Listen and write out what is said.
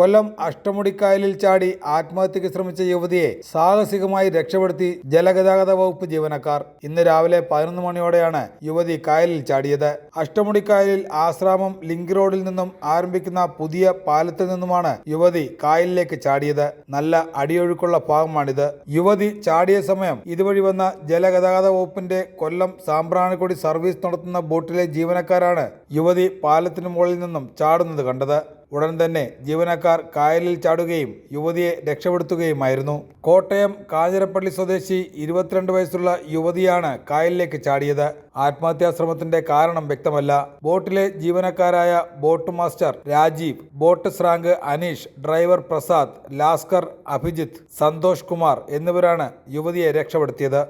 കൊല്ലം അഷ്ടമുടിക്കായലിൽ ചാടി ആത്മഹത്യക്ക് ശ്രമിച്ച യുവതിയെ സാഹസികമായി രക്ഷപ്പെടുത്തി ജലഗതാഗത വകുപ്പ് ജീവനക്കാർ. ഇന്ന് രാവിലെ പതിനൊന്ന് മണിയോടെയാണ് യുവതി കായലിൽ ചാടിയത്. അഷ്ടമുടിക്കായലിൽ ആശ്രാമം ലിങ്ക് റോഡിൽ നിന്നും ആരംഭിക്കുന്ന പുതിയ പാലത്തിൽ നിന്നുമാണ് യുവതി കായലിലേക്ക് ചാടിയത്. നല്ല അടിയൊഴുക്കുള്ള ഭാഗമാണിത്. യുവതി ചാടിയ സമയം ഇതുവഴി വന്ന ജലഗതാഗത വകുപ്പിന്റെ കൊല്ലം സാമ്പ്രാണിക്കൊടി സർവീസ് നടത്തുന്ന ബോട്ടിലെ ജീവനക്കാരാണ് യുവതി പാലത്തിന് മുകളിൽ നിന്നും ചാടുന്നത് കണ്ടത്. ഉടൻ തന്നെ ജീവനക്കാർ കായലിൽ ചാടുകയും യുവതിയെ രക്ഷപ്പെടുത്തുകയുമായിരുന്നു. കോട്ടയം കാഞ്ഞിരപ്പള്ളി സ്വദേശി ഇരുപത്തിരണ്ട് വയസ്സുള്ള യുവതിയാണ് കായലിലേക്ക് ചാടിയത്. ആത്മഹത്യാശ്രമത്തിന്റെ കാരണം വ്യക്തമല്ല. ബോട്ടിലെ ജീവനക്കാരായ ബോട്ട് മാസ്റ്റർ രാജീവ് ബോട്ട് സ്രാങ്ക് അനീഷ് ഡ്രൈവർ പ്രസാദ് ലാസ്കർ അഭിജിത്ത് സന്തോഷ് കുമാർ എന്നിവരാണ് യുവതിയെ രക്ഷപ്പെടുത്തിയത്.